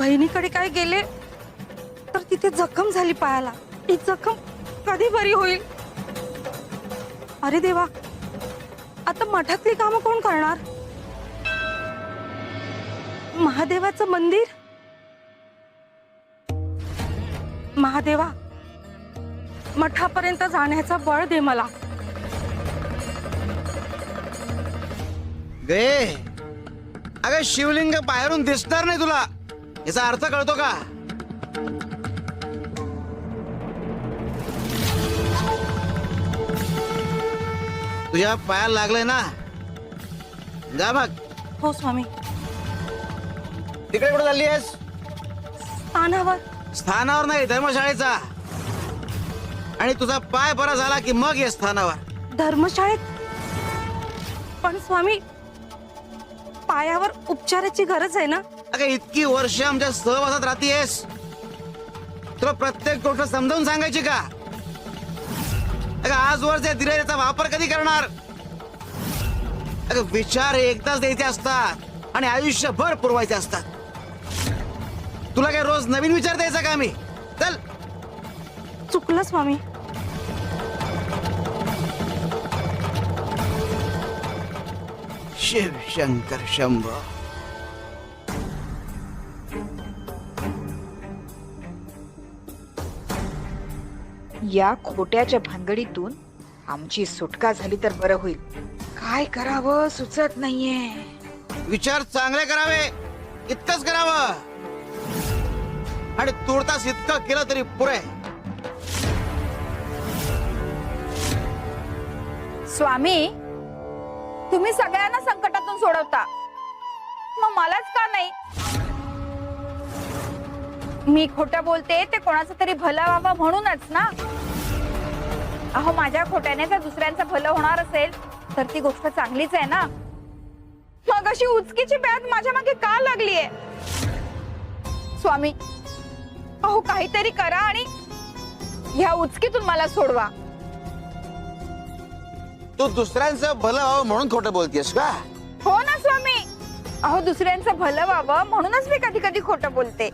बहिणीकडे काय गेले? तर तिथे जखम झाली पायाला. ही जखम कधी बरी होईल? अरे देवा आता मठातली कामं कोण करणार? महादेवाचं मंदिर? महादेवा मठापर्यंत जाण्याचा बळ दे मला. गे अगं शिवलिंग बाहेरून दिसणार नाही तुला. याचा अर्थ कळतो का? तुझ्या पायाला लागलंय ना? जा मग हो स्वामी. तिकडे कुठे चालली आहेस? स्थानावर. स्थानावर नाही धर्मशाळेचा. आणि तुझा पाय बरा झाला की मग ये स्थानावर. धर्मशाळेत? पण स्वामी पायावर उपचाराची गरज आहे ना? अगं इतकी वर्ष आमच्या सहवासात राहतीयस तुला प्रत्येक गोष्ट समजावून सांगायची का? अगं आजवर जे दिले त्याचा वापर कधी करणार? अगं विचार एकदाच द्यायचे असतात आणि आयुष्यभर पुरवायचे असतात. तुला काय रोज नवीन विचार द्यायचा का मी? चल. चुकलं स्वामी. शिव शंकर शंभो. या खोट्याच्या भानगडीतून आमची सुटका झाली तर बरं होईल. काय करावं? सुचत नाहीये. विचार चांगले करावे. इतकंच करावं. आणि तुरतास इतकं केलं तरी पुरे. स्वामी तुम्ही सगळ्यांना संकटातून सोडवता. मग मलाच का नाही? मी खोटं बोलते ते कोणाचं तरी भलं व्हावं म्हणूनच ना? अहो माझ्या खोट्याने जर दुसऱ्यांचं भलं होणार असेल तर ती गोष्ट चांगलीच आहे ना? मग अशी उचकीची बॅग माझ्या मागे का लागलीये? स्वामी अहो काहीतरी करा आणि ह्या उचकीतून मला सोडवा. तू दुसऱ्यांचं भलं व्हावं म्हणून खोटं बोलतेस का? हो ना स्वामी. अहो दुसऱ्यांचं भलं व्हावं म्हणूनच मी कधी कधी खोटं बोलते.